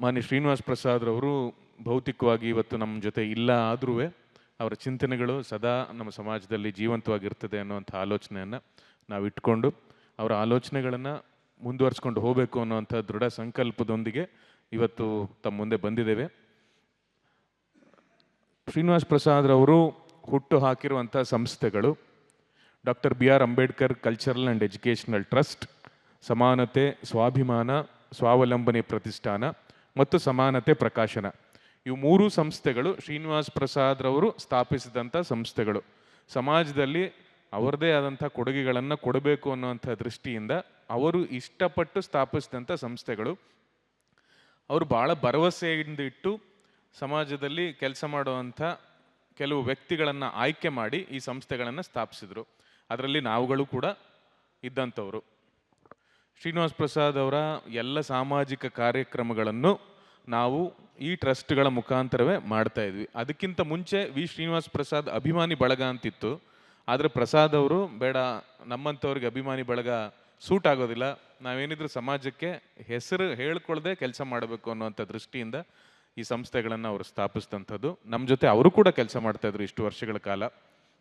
ಮಾನ್ಯ ಶ್ರೀನಿವಾಸ್ ಪ್ರಸಾದ್ರವರು ಭೌತಿಕವಾಗಿ ಇವತ್ತು ನಮ್ಮ ಜೊತೆ ಇಲ್ಲ ಆದ್ರೂ ಅವರ ಚಿಂತನೆಗಳು ಸದಾ ನಮ್ಮ ಸಮಾಜದಲ್ಲಿ ಜೀವಂತವಾಗಿರ್ತದೆ ಅನ್ನೋವಂಥ ಆಲೋಚನೆಯನ್ನು ನಾವು ಇಟ್ಕೊಂಡು ಅವರ ಆಲೋಚನೆಗಳನ್ನು ಮುಂದುವರಿಸ್ಕೊಂಡು ಹೋಗಬೇಕು ಅನ್ನೋವಂಥ ದೃಢ ಸಂಕಲ್ಪದೊಂದಿಗೆ ಇವತ್ತು ತಮ್ಮ ಮುಂದೆ ಬಂದಿದ್ದೇವೆ. ಶ್ರೀನಿವಾಸ್ ಪ್ರಸಾದ್ರವರು ಹುಟ್ಟು ಹಾಕಿರುವಂಥ ಸಂಸ್ಥೆಗಳು doctor B R Ambedkar cultural and educational trust, ಸಮಾನತೆ, ಸ್ವಾಭಿಮಾನ, ಸ್ವಾವಲಂಬನೆ ಪ್ರತಿಷ್ಠಾನ ಮತ್ತು ಸಮಾನತೆ ಪ್ರಕಾಶನ. ಇವು ಮೂರು ಸಂಸ್ಥೆಗಳು ಶ್ರೀನಿವಾಸ್ ಪ್ರಸಾದ್ರವರು ಸ್ಥಾಪಿಸಿದಂಥ ಸಂಸ್ಥೆಗಳು. ಸಮಾಜದಲ್ಲಿ ಅವರದೇ ಆದಂಥ ಕೊಡುಗೆಗಳನ್ನು ಕೊಡಬೇಕು ಅನ್ನುವಂಥ ದೃಷ್ಟಿಯಿಂದ ಅವರು ಇಷ್ಟಪಟ್ಟು ಸ್ಥಾಪಿಸಿದಂಥ ಸಂಸ್ಥೆಗಳು. ಅವರು ಭಾಳ ಭರವಸೆಯಿಂದ ಇಟ್ಟು ಸಮಾಜದಲ್ಲಿ ಕೆಲಸ ಮಾಡುವಂಥ ಕೆಲವು ವ್ಯಕ್ತಿಗಳನ್ನು ಆಯ್ಕೆ ಮಾಡಿ ಈ ಸಂಸ್ಥೆಗಳನ್ನು ಸ್ಥಾಪಿಸಿದರು. ಅದರಲ್ಲಿ ನಾವುಗಳು ಕೂಡ ಇದ್ದಂಥವರು. ಶ್ರೀನಿವಾಸ್ ಪ್ರಸಾದ್ ಅವರ ಎಲ್ಲ ಸಾಮಾಜಿಕ ಕಾರ್ಯಕ್ರಮಗಳನ್ನು ನಾವು ಈ ಟ್ರಸ್ಟ್ಗಳ ಮುಖಾಂತರವೇ ಮಾಡ್ತಾ ಇದ್ವಿ. ಅದಕ್ಕಿಂತ ಮುಂಚೆ ವಿ. ಶ್ರೀನಿವಾಸ್ ಪ್ರಸಾದ್ ಅಭಿಮಾನಿ ಬಳಗ ಅಂತಿತ್ತು. ಆದರೆ ಪ್ರಸಾದ್ ಅವರು, ಬೇಡ, ನಮ್ಮಂಥವ್ರಿಗೆ ಅಭಿಮಾನಿ ಬಳಗ ಸೂಟ್ ಆಗೋದಿಲ್ಲ. ನಾವೇನಿದ್ರು ಸಮಾಜಕ್ಕೆ ಹೆಸರು ಹೇಳ್ಕೊಳ್ಳದೆ ಕೆಲಸ ಮಾಡಬೇಕು ಅನ್ನುವಂಥ ದೃಷ್ಟಿಯಿಂದ ಈ ಸಂಸ್ಥೆಗಳನ್ನು ಅವರು ಸ್ಥಾಪಿಸಿದಂಥದ್ದು. ನಮ್ಮ ಜೊತೆ ಅವರು ಕೂಡ ಕೆಲಸ ಮಾಡ್ತಾಯಿದ್ರು ಇಷ್ಟು ವರ್ಷಗಳ ಕಾಲ.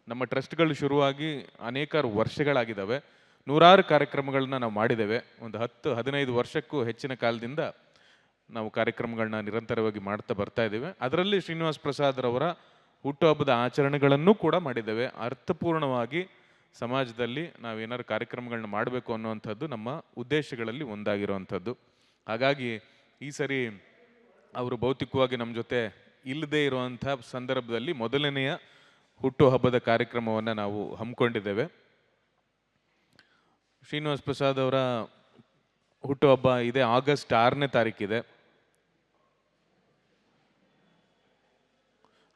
ನಮ್ಮ ಟ್ರಸ್ಟ್ಗಳು ಶುರುವಾಗಿ ಅನೇಕಾರು ವರ್ಷಗಳಾಗಿದ್ದಾವೆ. ನೂರಾರು ಕಾರ್ಯಕ್ರಮಗಳನ್ನ ನಾವು ಮಾಡಿದ್ದೇವೆ. ಒಂದು ಹತ್ತು, ಹದಿನೈದು ವರ್ಷಕ್ಕೂ ಹೆಚ್ಚಿನ ಕಾಲದಿಂದ ನಾವು ಕಾರ್ಯಕ್ರಮಗಳನ್ನ ನಿರಂತರವಾಗಿ ಮಾಡ್ತಾ ಬರ್ತಾ ಇದ್ದೇವೆ. ಅದರಲ್ಲಿ ಶ್ರೀನಿವಾಸ್ ಪ್ರಸಾದ್ ರವರ ಹುಟ್ಟುಹಬ್ಬದ ಆಚರಣೆಗಳನ್ನು ಕೂಡ ಮಾಡಿದ್ದೇವೆ. ಅರ್ಥಪೂರ್ಣವಾಗಿ ಸಮಾಜದಲ್ಲಿ ನಾವು ನಾವೇನಾದ್ರು ಕಾರ್ಯಕ್ರಮಗಳನ್ನ ಮಾಡಬೇಕು ಅನ್ನುವಂಥದ್ದು ನಮ್ಮ ಉದ್ದೇಶಗಳಲ್ಲಿ ಒಂದಾಗಿರುವಂಥದ್ದು. ಹಾಗಾಗಿ ಈ ಸರಿ ಅವರು ಭೌತಿಕವಾಗಿ ನಮ್ಮ ಜೊತೆ ಇಲ್ಲದೇ ಇರುವಂಥ ಸಂದರ್ಭದಲ್ಲಿ ಮೊದಲನೆಯ ಹುಟ್ಟುಹಬ್ಬದ ಕಾರ್ಯಕ್ರಮವನ್ನು ನಾವು ಹಮ್ಮಿಕೊಂಡಿದ್ದೇವೆ. ಶ್ರೀನಿವಾಸ್ ಪ್ರಸಾದ್ ಅವರ ಹುಟ್ಟುಹಬ್ಬ ಇದೆ, ಆಗಸ್ಟ್ ಆರನೇ ತಾರೀಕಿದೆ.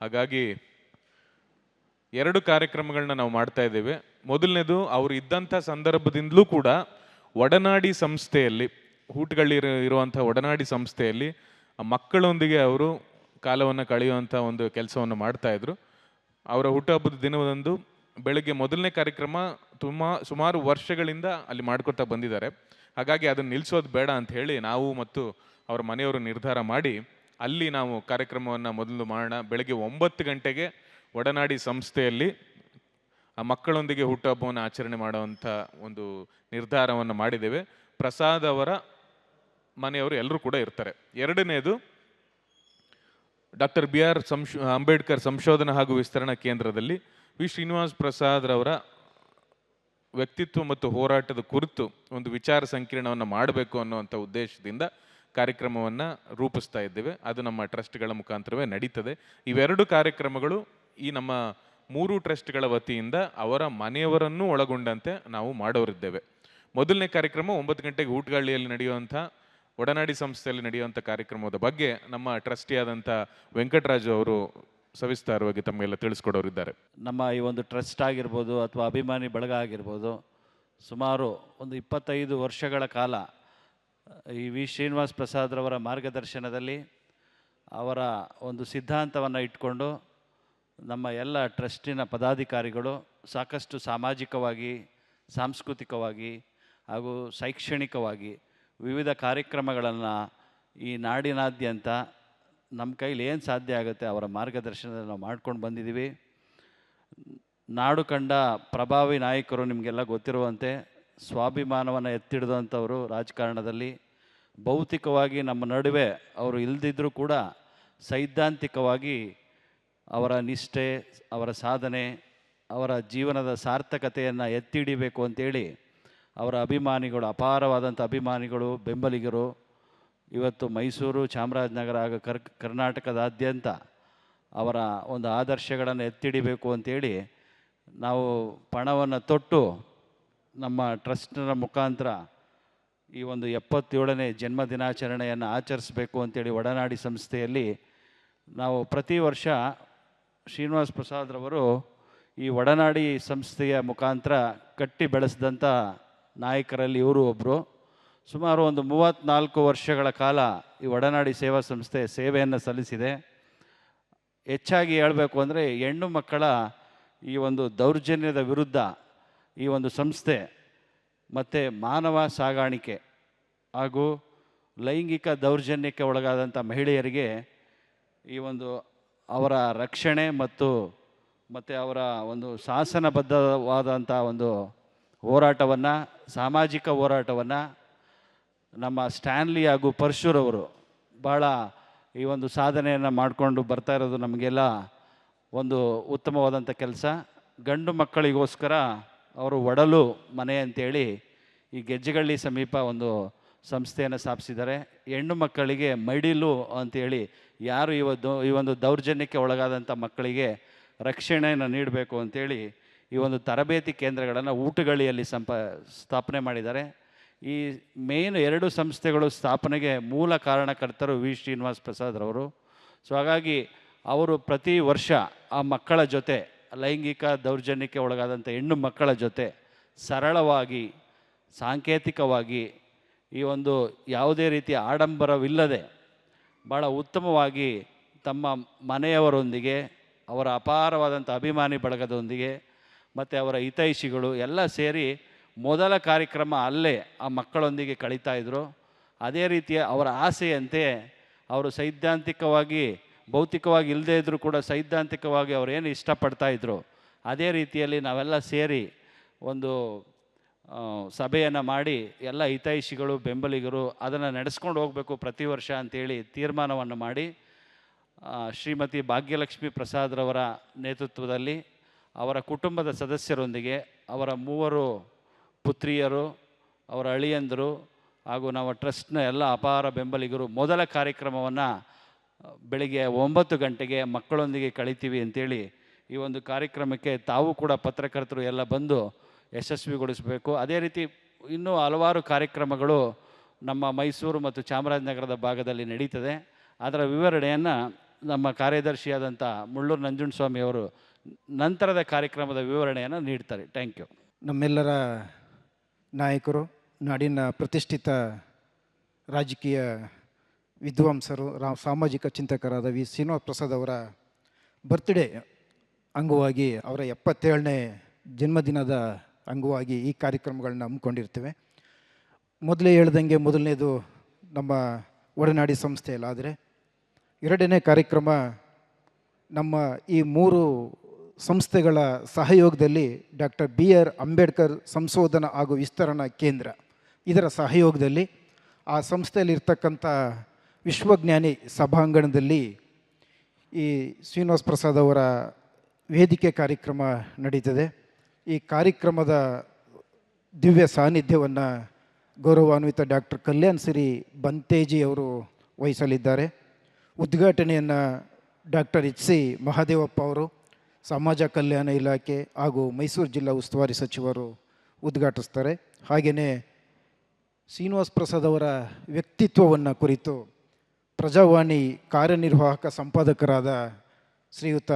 ಹಾಗಾಗಿ ಎರಡು ಕಾರ್ಯಕ್ರಮಗಳನ್ನ ನಾವು ಮಾಡ್ತಾ ಇದ್ದೇವೆ. ಮೊದಲನೇದು, ಅವರು ಇದ್ದಂಥ ಸಂದರ್ಭದಿಂದಲೂ ಕೂಡ ಒಡನಾಡಿ ಸಂಸ್ಥೆಯಲ್ಲಿ ಹೂಟ್ಗಳಲ್ಲಿ ಇರುವಂಥ ಒಡನಾಡಿ ಸಂಸ್ಥೆಯಲ್ಲಿ ಮಕ್ಕಳೊಂದಿಗೆ ಅವರು ಕಾಲವನ್ನು ಕಳೆಯುವಂಥ ಒಂದು ಕೆಲಸವನ್ನು ಮಾಡ್ತಾಯಿದ್ರು ಅವರ ಹುಟ್ಟುಹಬ್ಬದ ದಿನದಂದು ಬೆಳಗ್ಗೆ ಮೊದಲನೇ ಕಾರ್ಯಕ್ರಮ ತುಂಬ ಸುಮಾರು ವರ್ಷಗಳಿಂದ ಅಲ್ಲಿ ಮಾಡ್ಕೊತಾ ಬಂದಿದ್ದಾರೆ. ಹಾಗಾಗಿ ಅದನ್ನು ನಿಲ್ಲಿಸೋದು ಬೇಡ ಅಂತ ಹೇಳಿ ನಾವು ಮತ್ತು ಅವರ ಮನೆಯವರು ನಿರ್ಧಾರ ಮಾಡಿ ಅಲ್ಲಿ ನಾವು ಕಾರ್ಯಕ್ರಮವನ್ನು ಮೊದಲು ಮಾಡೋಣ. ಬೆಳಗ್ಗೆ ಒಂಬತ್ತು ಗಂಟೆಗೆ ಒಡನಾಡಿ ಸಂಸ್ಥೆಯಲ್ಲಿ ಆ ಮಕ್ಕಳೊಂದಿಗೆ ಹುಟ್ಟುಹಬ್ಬವನ್ನು ಆಚರಣೆ ಮಾಡುವಂಥ ಒಂದು ನಿರ್ಧಾರವನ್ನು ಮಾಡಿದ್ದೇವೆ. ಪ್ರಸಾದ್ ಅವರ ಮನೆಯವರು ಎಲ್ಲರೂ ಕೂಡ ಇರ್ತಾರೆ. ಎರಡನೇದು ಡಾಕ್ಟರ್ ಬಿ ಆರ್ ಸಂಶ್, ಅಂಬೇಡ್ಕರ್ ಸಂಶೋಧನಾ ಹಾಗೂ ವಿಸ್ತರಣಾ ಕೇಂದ್ರದಲ್ಲಿ ವಿ. ಶ್ರೀನಿವಾಸ್ ಪ್ರಸಾದ್ ರವರ ವ್ಯಕ್ತಿತ್ವ ಮತ್ತು ಹೋರಾಟದ ಕುರಿತು ಒಂದು ವಿಚಾರ ಸಂಕಿರಣವನ್ನು ಮಾಡಬೇಕು ಅನ್ನುವಂಥ ಉದ್ದೇಶದಿಂದ ಕಾರ್ಯಕ್ರಮವನ್ನು ರೂಪಿಸ್ತಾ ಇದ್ದೇವೆ. ಅದು ನಮ್ಮ ಟ್ರಸ್ಟ್ಗಳ ಮುಖಾಂತರವೇ ನಡೀತದೆ. ಇವೆರಡು ಕಾರ್ಯಕ್ರಮಗಳು ಈ ನಮ್ಮ ಮೂರು ಟ್ರಸ್ಟ್ಗಳ ವತಿಯಿಂದ ಅವರ ಮನೆಯವರನ್ನೂ ಒಳಗೊಂಡಂತೆ ನಾವು ಮಾಡೋರಿದ್ದೇವೆ. ಮೊದಲನೇ ಕಾರ್ಯಕ್ರಮ ಒಂಬತ್ತು ಗಂಟೆಗೆ ಊಟಗಳ್ಳಿಯಲ್ಲಿ ನಡೆಯುವಂಥ, ಒಡನಾಡಿ ಸಂಸ್ಥೆಯಲ್ಲಿ ನಡೆಯುವಂಥ ಕಾರ್ಯಕ್ರಮದ ಬಗ್ಗೆ ನಮ್ಮ ಟ್ರಸ್ಟಿಯಾದಂಥ ವೆಂಕಟರಾಜು ಅವರು ಸವಿಸ್ತಾರವಾಗಿ ತಮಗೆಲ್ಲ ತಿಳಿಸ್ಕೊಡೋರಿದ್ದಾರೆ. ನಮ್ಮ ಈ ಒಂದು ಟ್ರಸ್ಟ್ ಆಗಿರ್ಬೋದು ಅಥವಾ ಅಭಿಮಾನಿ ಬಳಗ ಆಗಿರ್ಬೋದು, ಸುಮಾರು ಒಂದು ಇಪ್ಪತ್ತೈದು ವರ್ಷಗಳ ಕಾಲ ಈ ವಿ. ಶ್ರೀನಿವಾಸ್ ಪ್ರಸಾದ್ರವರ ಮಾರ್ಗದರ್ಶನದಲ್ಲಿ ಅವರ ಒಂದು ಸಿದ್ಧಾಂತವನ್ನು ಇಟ್ಕೊಂಡು ನಮ್ಮ ಎಲ್ಲ ಟ್ರಸ್ಟಿನ ಪದಾಧಿಕಾರಿಗಳು ಸಾಕಷ್ಟು ಸಾಮಾಜಿಕವಾಗಿ, ಸಾಂಸ್ಕೃತಿಕವಾಗಿ ಹಾಗೂ ಶೈಕ್ಷಣಿಕವಾಗಿ ವಿವಿಧ ಕಾರ್ಯಕ್ರಮಗಳನ್ನು ಈ ನಾಡಿನಾದ್ಯಂತ ನಮ್ಮ ಕೈಲಿ ಏನು ಸಾಧ್ಯ ಆಗುತ್ತೆ ಅವರ ಮಾರ್ಗದರ್ಶನದಲ್ಲಿ ನಾವು ಮಾಡ್ಕೊಂಡು ಬಂದಿದ್ದೀವಿ. ನಾಡು ಕಂಡ ಪ್ರಭಾವಿ ನಾಯಕರು ನಿಮಗೆಲ್ಲ ಗೊತ್ತಿರುವಂತೆ ಸ್ವಾಭಿಮಾನವನ್ನು ಎತ್ತಿಡಿದಂಥವರು ರಾಜಕಾರಣದಲ್ಲಿ ಭೌತಿಕವಾಗಿ ನಮ್ಮ ನಡುವೆ ಅವರು ಇಲ್ದಿದ್ರೂ ಕೂಡ ಸೈದ್ಧಾಂತಿಕವಾಗಿ ಅವರ ನಿಷ್ಠೆ, ಅವರ ಸಾಧನೆ, ಅವರ ಜೀವನದ ಸಾರ್ಥಕತೆಯನ್ನು ಎತ್ತಿ ಹಿಡಿಬೇಕು ಅಂತೇಳಿ ಅವರ ಅಭಿಮಾನಿಗಳು, ಅಪಾರವಾದಂಥ ಅಭಿಮಾನಿಗಳು, ಬೆಂಬಲಿಗರು, ಇವತ್ತು ಮೈಸೂರು ಚಾಮರಾಜನಗರ ಹಾಗೂ ಕರ್, ಕರ್ನಾಟಕದಾದ್ಯಂತ ಅವರ ಒಂದು ಆದರ್ಶಗಳನ್ನು ಎತ್ತಿಡಿಬೇಕು ಅಂತೇಳಿ ನಾವು ಪಣವನ್ನು ತೊಟ್ಟು ನಮ್ಮ ಟ್ರಸ್ಟ್ನ ಮುಖಾಂತರ ಈ ಒಂದು ಎಪ್ಪತ್ತೇಳನೇ ಜನ್ಮ ದಿನಾಚರಣೆಯನ್ನು ಆಚರಿಸಬೇಕು ಅಂತೇಳಿ ಒಡನಾಡಿ ಸಂಸ್ಥೆಯಲ್ಲಿ ನಾವು ಪ್ರತಿ ವರ್ಷ ಶ್ರೀನಿವಾಸ್ ಪ್ರಸಾದ್ರವರು ಈ ಒಡನಾಡಿ ಸಂಸ್ಥೆಯ ಮುಖಾಂತರ ಕಟ್ಟಿ ಬೆಳೆಸಿದಂಥ ನಾಯಕರಲ್ಲಿ ಇವರು ಒಬ್ಬರು ಸುಮಾರು ಒಂದು ಮೂವತ್ತ್ನಾಲ್ಕು ವರ್ಷಗಳ ಕಾಲ ಈ ಒಡನಾಡಿ ಸೇವಾ ಸಂಸ್ಥೆ ಸೇವೆಯನ್ನು ಸಲ್ಲಿಸಿದೆ. ಹೆಚ್ಚಾಗಿ ಹೇಳಬೇಕು ಅಂದರೆ ಹೆಣ್ಣು ಮಕ್ಕಳ ಈ ಒಂದು ದೌರ್ಜನ್ಯದ ವಿರುದ್ಧ ಈ ಒಂದು ಸಂಸ್ಥೆ ಮತ್ತು ಮಾನವ ಸಾಗಾಣಿಕೆ ಹಾಗೂ ಲೈಂಗಿಕ ದೌರ್ಜನ್ಯಕ್ಕೆ ಒಳಗಾದಂಥ ಮಹಿಳೆಯರಿಗೆ ಈ ಒಂದು ಅವರ ರಕ್ಷಣೆ ಮತ್ತು ಮತ್ತು ಅವರ ಒಂದು ಶಾಸನಬದ್ಧವಾದಂಥ ಒಂದು ಹೋರಾಟವನ್ನು, ಸಾಮಾಜಿಕ ಹೋರಾಟವನ್ನು ನಮ್ಮ ಸ್ಟ್ಯಾನ್ಲಿ ಹಾಗೂ ಪರಶುರವರು ಭಾಳ ಈ ಒಂದು ಸಾಧನೆಯನ್ನು ಮಾಡಿಕೊಂಡು ಬರ್ತಾ ಇರೋದು ನಮಗೆಲ್ಲ ಒಂದು ಉತ್ತಮವಾದಂಥ ಕೆಲಸ. ಗಂಡು ಮಕ್ಕಳಿಗೋಸ್ಕರ ಅವರು ಒಡಲು ಮನೆ ಅಂತೇಳಿ ಈ ಗೆಜ್ಜೆಗಳ್ಳಿ ಸಮೀಪ ಒಂದು ಸಂಸ್ಥೆಯನ್ನು ಸ್ಥಾಪಿಸಿದ್ದಾರೆ. ಹೆಣ್ಣು ಮಕ್ಕಳಿಗೆ ಮಡಿಲು ಅಂತೇಳಿ ಯಾರು ಇವತ್ತು ಈ ಒಂದು ದೌರ್ಜನ್ಯಕ್ಕೆ ಒಳಗಾದಂಥ ಮಕ್ಕಳಿಗೆ ರಕ್ಷಣೆಯನ್ನು ನೀಡಬೇಕು ಅಂತೇಳಿ ಈ ಒಂದು ತರಬೇತಿ ಕೇಂದ್ರಗಳನ್ನು ಊಟಗಳಿಯಲ್ಲಿ ಸಂಪ, ಸ್ಥಾಪನೆ ಮಾಡಿದ್ದಾರೆ. ಈ ಮೇನ್ ಎರಡು ಸಂಸ್ಥೆಗಳು ಸ್ಥಾಪನೆಗೆ ಮೂಲ ಕಾರಣಕರ್ತರು ವಿ. ಶ್ರೀನಿವಾಸ್ ಪ್ರಸಾದ್ರವರು ಸೊ ಹಾಗಾಗಿ ಅವರು ಪ್ರತಿ ವರ್ಷ ಆ ಮಕ್ಕಳ ಜೊತೆ ಲೈಂಗಿಕ ದೌರ್ಜನ್ಯಕ್ಕೆ ಒಳಗಾದಂಥ ಹೆಣ್ಣು ಮಕ್ಕಳ ಜೊತೆ ಸರಳವಾಗಿ, ಸಾಂಕೇತಿಕವಾಗಿ ಈ ಒಂದು ಯಾವುದೇ ರೀತಿಯ ಆಡಂಬರವಿಲ್ಲದೆ ಭಾಳ ಉತ್ತಮವಾಗಿ ತಮ್ಮ ಮನೆಯವರೊಂದಿಗೆ, ಅವರ ಅಪಾರವಾದಂಥ ಅಭಿಮಾನಿ ಬಳಗದೊಂದಿಗೆ ಮತ್ತು ಅವರ ಹಿತೈಷಿಗಳು ಎಲ್ಲ ಸೇರಿ ಮೊದಲ ಕಾರ್ಯಕ್ರಮ ಅಲ್ಲೇ ಆ ಮಕ್ಕಳೊಂದಿಗೆ ಕಳೀತಾ ಇದ್ದರು ಅದೇ ರೀತಿಯ ಅವರ ಆಸೆಯಂತೆ ಅವರು ಸೈದ್ಧಾಂತಿಕವಾಗಿ ಭೌತಿಕವಾಗಿ ಇಲ್ಲದೇ ಇದ್ದರೂ ಕೂಡ ಸೈದ್ಧಾಂತಿಕವಾಗಿ ಅವ್ರು ಏನು ಇಷ್ಟಪಡ್ತಾ ಇದ್ದರು ಅದೇ ರೀತಿಯಲ್ಲಿ ನಾವೆಲ್ಲ ಸೇರಿ ಒಂದು ಸಭೆಯನ್ನು ಮಾಡಿ ಎಲ್ಲ ಹಿತೈಷಿಗಳು, ಬೆಂಬಲಿಗರು ಅದನ್ನು ನಡೆಸ್ಕೊಂಡು ಹೋಗಬೇಕು ಪ್ರತಿ ವರ್ಷ ಅಂತೇಳಿ ತೀರ್ಮಾನವನ್ನು ಮಾಡಿ ಶ್ರೀಮತಿ ಭಾಗ್ಯಲಕ್ಷ್ಮಿ ಪ್ರಸಾದ್ರವರ ನೇತೃತ್ವದಲ್ಲಿ ಅವರ ಕುಟುಂಬದ ಸದಸ್ಯರೊಂದಿಗೆ ಅವರ ಮೂವರು ಪುತ್ರಿಯರು, ಅವರ ಅಳಿಯಂದರು ಹಾಗೂ ನಮ್ಮ ಟ್ರಸ್ಟ್ನ ಎಲ್ಲ ಅಪಾರ ಬೆಂಬಲಿಗರು ಮೊದಲ ಕಾರ್ಯಕ್ರಮವನ್ನು ಬೆಳಿಗ್ಗೆ ಒಂಬತ್ತು ಗಂಟೆಗೆ ಮಕ್ಕಳೊಂದಿಗೆ ಕಳಿತೀವಿ ಅಂತೇಳಿ ಈ ಒಂದು ಕಾರ್ಯಕ್ರಮಕ್ಕೆ ತಾವು ಕೂಡ ಪತ್ರಕರ್ತರು ಎಲ್ಲ ಬಂದು ಯಶಸ್ವಿಗೊಳಿಸಬೇಕು. ಅದೇ ರೀತಿ ಇನ್ನೂ ಹಲವಾರು ಕಾರ್ಯಕ್ರಮಗಳು ನಮ್ಮ ಮೈಸೂರು ಮತ್ತು ಚಾಮರಾಜನಗರದ ಭಾಗದಲ್ಲಿ ನಡೀತದೆ. ಅದರ ವಿವರಣೆಯನ್ನು ನಮ್ಮ ಕಾರ್ಯದರ್ಶಿಯಾದಂಥ ಮುಳ್ಳೂರು ನಂಜುಂಡಸ್ವಾಮಿ ಅವರು ನಂತರದ ಕಾರ್ಯಕ್ರಮದ ವಿವರಣೆಯನ್ನು ನೀಡ್ತಾರೆ. Thank you. ನಮ್ಮೆಲ್ಲರ ನಾಯಕರು, ನಾಡಿನ ಪ್ರತಿಷ್ಠಿತ ರಾಜಕೀಯ ವಿದ್ವಾಂಸರು, ರಾ, ಸಾಮಾಜಿಕ ಚಿಂತಕರಾದ ವಿ. ಶ್ರೀನಿವಾಸ ಪ್ರಸಾದ್ ಅವರ ಬರ್ತ್ಡೇ ಅಂಗವಾಗಿ ಅವರ ಎಪ್ಪತ್ತೇಳನೇ ಜನ್ಮದಿನದ ಅಂಗವಾಗಿ ಈ ಕಾರ್ಯಕ್ರಮಗಳನ್ನ ಹಮ್ಮಿಕೊಂಡಿರ್ತೇವೆ. ಮೊದಲೇ ಹೇಳ್ದಂಗೆ ಮೊದಲನೇದು ನಮ್ಮ ಒಡನಾಡಿ ಸಂಸ್ಥೆಯಲ್ಲಾದರೆ ಎರಡನೇ ಕಾರ್ಯಕ್ರಮ ನಮ್ಮ ಈ ಮೂರು ಸಂಸ್ಥೆಗಳ ಸಹಯೋಗದಲ್ಲಿ ಡಾಕ್ಟರ್ ಬಿ. ಆರ್. ಅಂಬೇಡ್ಕರ್ ಸಂಶೋಧನಾ ಹಾಗೂ ವಿಸ್ತರಣಾ ಕೇಂದ್ರ ಇದರ ಸಹಯೋಗದಲ್ಲಿ ಆ ಸಂಸ್ಥೆಯಲ್ಲಿರ್ತಕ್ಕಂಥ ವಿಶ್ವಜ್ಞಾನಿ ಸಭಾಂಗಣದಲ್ಲಿ ಈ ಶ್ರೀನಿವಾಸ್ ಪ್ರಸಾದ್ ಅವರ ವೇದಿಕೆ ಕಾರ್ಯಕ್ರಮ ನಡೀತದೆ. ಈ ಕಾರ್ಯಕ್ರಮದ ದಿವ್ಯ ಸಾನ್ನಿಧ್ಯವನ್ನು ಗೌರವಾನ್ವಿತ ಡಾಕ್ಟರ್ ಕಲ್ಯಾಣ್ ಸಿರಿ ಬಂತೇಜಿ ಅವರು ವಹಿಸಲಿದ್ದಾರೆ. ಉದ್ಘಾಟನೆಯನ್ನು ಡಾಕ್ಟರ್ ಎಚ್ ಸಿ ಮಹಾದೇವಪ್ಪ ಅವರು, ಸಮಾಜ ಕಲ್ಯಾಣ ಇಲಾಖೆ ಹಾಗೂ ಮೈಸೂರು ಜಿಲ್ಲಾ ಉಸ್ತುವಾರಿ ಸಚಿವರು ಉದ್ಘಾಟಿಸ್ತಾರೆ. ಹಾಗೆಯೇ ಶ್ರೀನಿವಾಸ್ ಪ್ರಸಾದ್ ಅವರ ವ್ಯಕ್ತಿತ್ವವನ್ನು ಕುರಿತು ಪ್ರಜಾವಾಣಿ ಕಾರ್ಯನಿರ್ವಾಹಕ ಸಂಪಾದಕರಾದ ಶ್ರೀಯುತ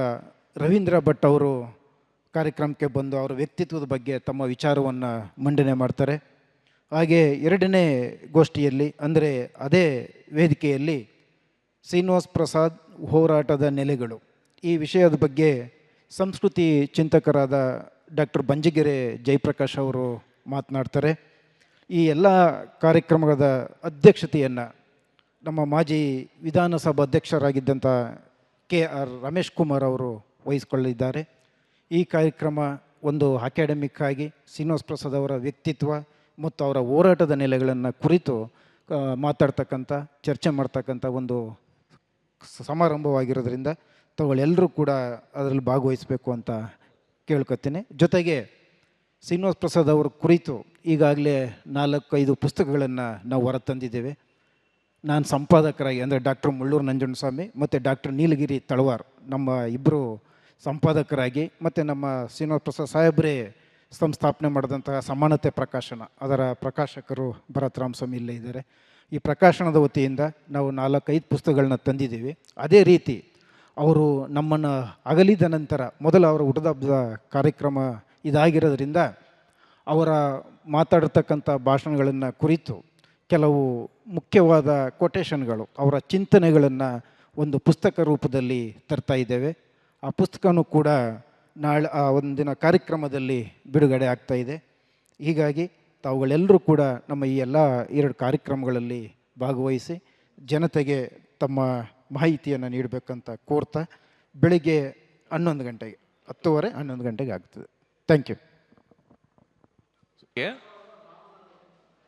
ರವೀಂದ್ರ ಭಟ್ ಅವರು ಕಾರ್ಯಕ್ರಮಕ್ಕೆ ಬಂದು ಅವರ ವ್ಯಕ್ತಿತ್ವದ ಬಗ್ಗೆ ತಮ್ಮ ವಿಚಾರವನ್ನು ಮಂಡನೆ ಮಾಡ್ತಾರೆ. ಹಾಗೆ ಎರಡನೇ ಗೋಷ್ಠಿಯಲ್ಲಿ, ಅಂದರೆ ಅದೇ ವೇದಿಕೆಯಲ್ಲಿ ಶ್ರೀನಿವಾಸ್ ಪ್ರಸಾದ್ ಹೋರಾಟದ ನೆಲೆಗಳು. ಈ ವಿಷಯದ ಬಗ್ಗೆ ಸಂಸ್ಕೃತಿ ಚಿಂತಕರಾದ ಡಾಕ್ಟರ್ ಬಂಜಿಗೆರೆ ಜಯಪ್ರಕಾಶ್ ಅವರು ಮಾತನಾಡ್ತಾರೆ. ಈ ಎಲ್ಲ ಕಾರ್ಯಕ್ರಮದ ಅಧ್ಯಕ್ಷತೆಯನ್ನು ನಮ್ಮ ಮಾಜಿ ವಿಧಾನಸಭಾ ಅಧ್ಯಕ್ಷರಾಗಿದ್ದಂಥ ಕೆ ಆರ್ ರಮೇಶ್ ಕುಮಾರ್ ಅವರು ವಹಿಸಿಕೊಳ್ಳಿದ್ದಾರೆ ಈ ಕಾರ್ಯಕ್ರಮ ಒಂದು ಅಕಾಡೆಮಿಕ್ ಆಗಿ ಶ್ರೀನಿವಾಸ್ ಪ್ರಸಾದ್ ಅವರ ವ್ಯಕ್ತಿತ್ವ ಮತ್ತು ಅವರ ಹೋರಾಟದ ನೆಲೆಗಳನ್ನು ಕುರಿತು ಮಾತಾಡ್ತಕ್ಕಂಥ ಚರ್ಚೆ ಮಾಡ್ತಕ್ಕಂಥ ಒಂದು ಸಮಾರಂಭವಾಗಿರೋದ್ರಿಂದ ತಗೊಳ್ಳೆಲ್ಲರೂ ಕೂಡ ಅದರಲ್ಲಿ ಭಾಗವಹಿಸಬೇಕು ಅಂತ ಕೇಳ್ಕೊತೀನಿ. ಜೊತೆಗೆ ಶ್ರೀನಿವಾಸ್ ಪ್ರಸಾದ್ ಅವರ ಕುರಿತು ಈಗಾಗಲೇ ನಾಲ್ಕೈದು ಪುಸ್ತಕಗಳನ್ನು ನಾವು ಹೊರತಂದಿದ್ದೇವೆ. ನಾನು ಸಂಪಾದಕರಾಗಿ ಅಂದರೆ ಡಾಕ್ಟರ್ ಮುಳ್ಳೂರು ನಂಜುಂಡಸ್ವಾಮಿ ಮತ್ತು ಡಾಕ್ಟರ್ ನೀಲಗಿರಿ ತಳವಾರ್, ನಮ್ಮ ಇಬ್ಬರು ಸಂಪಾದಕರಾಗಿ ಮತ್ತು ನಮ್ಮ ಶ್ರೀನಿವಾಸ ಪ್ರಸಾದ್ ಸಾಹೇಬ್ರೇ ಸಂಸ್ಥಾಪನೆ ಮಾಡಿದಂತಹ ಸಮಾನತೆ ಪ್ರಕಾಶನ, ಅದರ ಪ್ರಕಾಶಕರು ಭರತ್ ರಾಮಸ್ವಾಮಿ ಇಲ್ಲೇ ಇದ್ದಾರೆ. ಈ ಪ್ರಕಾಶನದ ವತಿಯಿಂದ ನಾವು ನಾಲ್ಕೈದು ಪುಸ್ತಕಗಳನ್ನ ತಂದಿದ್ದೀವಿ. ಅದೇ ರೀತಿ ಅವರು ನಮ್ಮನ್ನು ಅಗಲಿದ ನಂತರ ಮೊದಲು ಅವರ ಹುಟ್ಟದಬ್ಬದ ಕಾರ್ಯಕ್ರಮ ಇದಾಗಿರೋದ್ರಿಂದ ಅವರ ಮಾತಾಡ್ತಕ್ಕಂಥ ಭಾಷಣಗಳನ್ನು ಕುರಿತು ಕೆಲವು ಮುಖ್ಯವಾದ ಕೊಟೇಶನ್ಗಳು ಅವರ ಚಿಂತನೆಗಳನ್ನು ಒಂದು ಪುಸ್ತಕ ರೂಪದಲ್ಲಿ ತರ್ತಾ ಇದ್ದೇವೆ. ಆ ಪುಸ್ತಕನೂ ಕೂಡ ನಾಳೆ, ಆ ಒಂದಿನ ಕಾರ್ಯಕ್ರಮದಲ್ಲಿ ಬಿಡುಗಡೆ ಆಗ್ತಾ ಇದೆ. ಹೀಗಾಗಿ ತಾವುಗಳೆಲ್ಲರೂ ಕೂಡ ನಮ್ಮ ಈ ಎಲ್ಲ ಎರಡು ಕಾರ್ಯಕ್ರಮಗಳಲ್ಲಿ ಭಾಗವಹಿಸಿ ಜನತೆಗೆ ತಮ್ಮ ಮಾಹಿತಿಯನ್ನು ನೀಡಬೇಕಂತ ಕೋರ್ತಾ ಬೆಳಿಗ್ಗೆ ಹನ್ನೊಂದು ಗಂಟೆಗೆ, ಹತ್ತುವರೆ ಹನ್ನೊಂದು ಗಂಟೆಗೆ ಆಗ್ತದೆ. ಥ್ಯಾಂಕ್ ಯು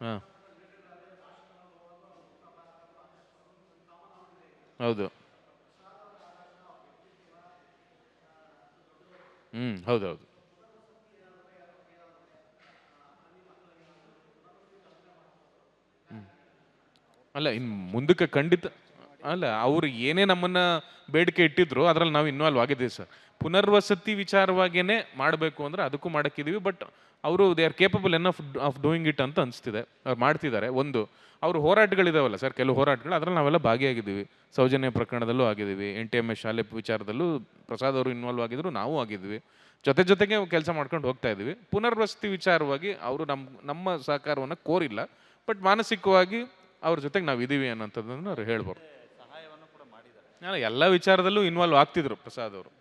ಹಾಂ ಹೌದು ಹ್ಮ್ ಹೌದೌದು. ಅಲ್ಲ ಇನ್ನು ಮುಂದಕ್ಕೆ ಖಂಡಿತ ಅಲ್ಲ, ಅವರು ಏನೇ ನಮ್ಮನ್ನ ಬೇಡಿಕೆ ಇಟ್ಟಿದ್ರು, ಅದ್ರಲ್ಲಿ ನಾವು ಇನ್ವಾಲ್ವ್ ಆಗಿದ್ದೀವಿ ಸರ್. ಪುನರ್ವಸತಿ ವಿಚಾರವಾಗಿಯೇ ಮಾಡಬೇಕು ಅಂದ್ರೆ ಅದಕ್ಕೂ ಮಾಡಕ್ಕಿದೀವಿ ಬಟ್ ಅವರು they are capable and of of doing it ಅಂತ ಅನಿಸ್ತಿದೆ. ಅವ್ರು ಮಾಡ್ತಿದ್ದಾರೆ, ಒಂದು. ಅವ್ರ ಹೋರಾಟಗಳಿದಾವಲ್ಲ ಸರ್, ಕೆಲವು ಹೋರಾಟಗಳು, ಅದ್ರಲ್ಲಿ ನಾವೆಲ್ಲ ಭಾಗಿಯಾಗಿದ್ದೀವಿ. ಸೌಜನ್ಯ ಪ್ರಕರಣದಲ್ಲೂ ಆಗಿದ್ದೀವಿ, ಎನ್ ಟಿ ಎಂ ಎಸ್ ಶಾಲೆ ವಿಚಾರದಲ್ಲೂ ಪ್ರಸಾದ್ ಅವರು ಇನ್ವಾಲ್ವ್ ಆಗಿದ್ರು, ನಾವು ಆಗಿದ್ವಿ ಜೊತೆ ಜೊತೆಗೆ ಕೆಲಸ ಮಾಡ್ಕೊಂಡು ಹೋಗ್ತಾ ಇದ್ದೀವಿ. ಪುನರ್ವಸತಿ ವಿಚಾರವಾಗಿ ಅವರು ನಮ್ಮ ನಮ್ಮ ಸಹಕಾರವನ್ನು ಕೋರಿಲ್ಲ ಬಟ್ ಮಾನಸಿಕವಾಗಿ ಅವ್ರ ಜೊತೆಗೆ ನಾವು ಇದ್ದೀವಿ ಅನ್ನೋಂಥದ್ದನ್ನು ಅವ್ರು ಹೇಳ್ಬೋದು. ಅಲ್ಲ, ಎಲ್ಲ ವಿಚಾರದಲ್ಲೂ ಇನ್ವಾಲ್ವ್ ಆಗ್ತಿದ್ರು ಪ್ರಸಾದ್ ಅವರು.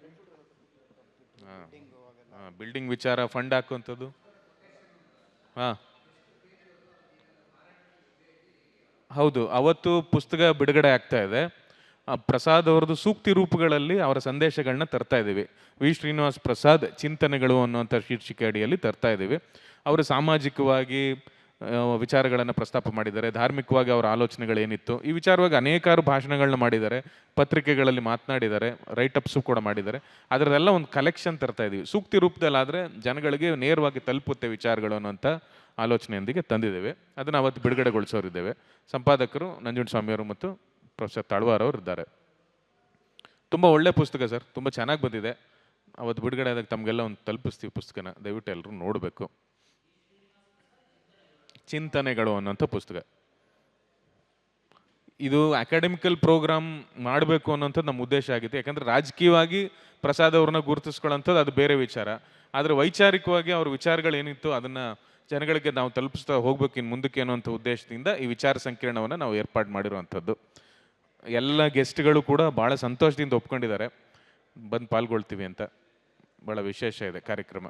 ಬಿಲ್ಡಿಂಗ್ ವಿಚಾರ ಫಂಡ್ ಹಾಕುವಂಥದ್ದು. ಹಾ. ಹೌದು ಅವತ್ತು ಪುಸ್ತಕ ಬಿಡುಗಡೆ ಆಗ್ತಾ ಇದೆ. ಪ್ರಸಾದ್ ಅವರದ್ದು ಸೂಕ್ತಿ ರೂಪಗಳಲ್ಲಿ ಅವರ ಸಂದೇಶಗಳನ್ನ ತರ್ತಾ ಇದ್ದೀವಿ. ವಿ. ಶ್ರೀನಿವಾಸ್ ಪ್ರಸಾದ್ ಚಿಂತನೆಗಳು ಅನ್ನುವಂಥ ಶೀರ್ಷಿಕೆ ಅಡಿಯಲ್ಲಿ ತರ್ತಾ ಇದ್ದೀವಿ. ಅವರು ಸಾಮಾಜಿಕವಾಗಿ ವಿಚಾರಗಳನ್ನು ಪ್ರಸ್ತಾಪ ಮಾಡಿದ್ದಾರೆ. ಧಾರ್ಮಿಕವಾಗಿ ಅವರ ಆಲೋಚನೆಗಳೇನಿತ್ತು. ಈ ವಿಚಾರವಾಗಿ ಅನೇಕಾರು ಭಾಷಣಗಳನ್ನ ಮಾಡಿದ್ದಾರೆ. ಪತ್ರಿಕೆಗಳಲ್ಲಿ ಮಾತನಾಡಿದ್ದಾರೆ. ರೈಟಪ್ಸು ಕೂಡ ಮಾಡಿದ್ದಾರೆ. ಅದರದೆಲ್ಲ ಒಂದು ಕಲೆಕ್ಷನ್ ತರ್ತಾ ಇದ್ದೀವಿ ಸೂಕ್ತಿ ರೂಪದಲ್ಲಾದರೆ ಜನಗಳಿಗೆ ನೇರವಾಗಿ ತಲುಪುತ್ತೆ ವಿಚಾರಗಳು ಅನ್ನೋಂಥ ಆಲೋಚನೆಯೊಂದಿಗೆ ತಂದಿದ್ದೇವೆ. ಅದನ್ನು ಅವತ್ತು ಬಿಡುಗಡೆಗೊಳಿಸೋರಿದ್ದೇವೆ. ಸಂಪಾದಕರು ನಂಜುಂಡಸ್ವಾಮಿಯವರು ಮತ್ತು ಪ್ರೊಫೆಸರ್ ತಾಳ್ವಾರ್ ಅವರು ಇದ್ದಾರೆ. ತುಂಬ ಒಳ್ಳೆ ಪುಸ್ತಕ ಸರ್. ತುಂಬ ಚೆನ್ನಾಗಿ ಬಂದಿದೆ. ಅವತ್ತು ಬಿಡುಗಡೆ ಆದಾಗ ತಮಗೆಲ್ಲ ಒಂದು ತಲುಪಿಸ್ತೀವಿ ಪುಸ್ತಕನ. ದಯವಿಟ್ಟು ಎಲ್ಲರೂ ನೋಡಬೇಕು. ಚಿಂತನೆಗಳು ಅನ್ನೋಂಥ ಪುಸ್ತಕ. ಇದು ಅಕಾಡೆಮಿಕಲ್ ಪ್ರೋಗ್ರಾಮ್ ಮಾಡಬೇಕು ಅನ್ನೋಂಥದ್ದು ನಮ್ಮ ಉದ್ದೇಶ ಆಗಿತ್ತು ಯಾಕಂದ್ರೆ ರಾಜಕೀಯವಾಗಿ ಪ್ರಸಾದ್ ಅವ್ರನ್ನ ಗುರುತಿಸ್ಕೊಳ್ಳೋಂಥದ್ದು ಅದು ಬೇರೆ ವಿಚಾರ. ಆದರೆ ವೈಚಾರಿಕವಾಗಿ ಅವ್ರ ವಿಚಾರಗಳೇನಿತ್ತು ಅದನ್ನು ಜನಗಳಿಗೆ ನಾವು ತಲುಪಿಸ್ತಾ ಹೋಗ್ಬೇಕು ಇನ್ನು ಮುಂದಕ್ಕೆ ಅನ್ನೋಂಥ ಉದ್ದೇಶದಿಂದ ಈ ವಿಚಾರ ಸಂಕಿರಣವನ್ನು ನಾವು ಏರ್ಪಾಡು ಮಾಡಿರುವಂಥದ್ದು. ಎಲ್ಲ ಗೆಸ್ಟ್ಗಳು ಕೂಡ ಭಾಳ ಸಂತೋಷದಿಂದ ಒಪ್ಕೊಂಡಿದ್ದಾರೆ. ಬಂದು ಪಾಲ್ಗೊಳ್ತೀವಿ ಅಂತ. ಭಾಳ ವಿಶೇಷ ಇದೆ ಕಾರ್ಯಕ್ರಮ.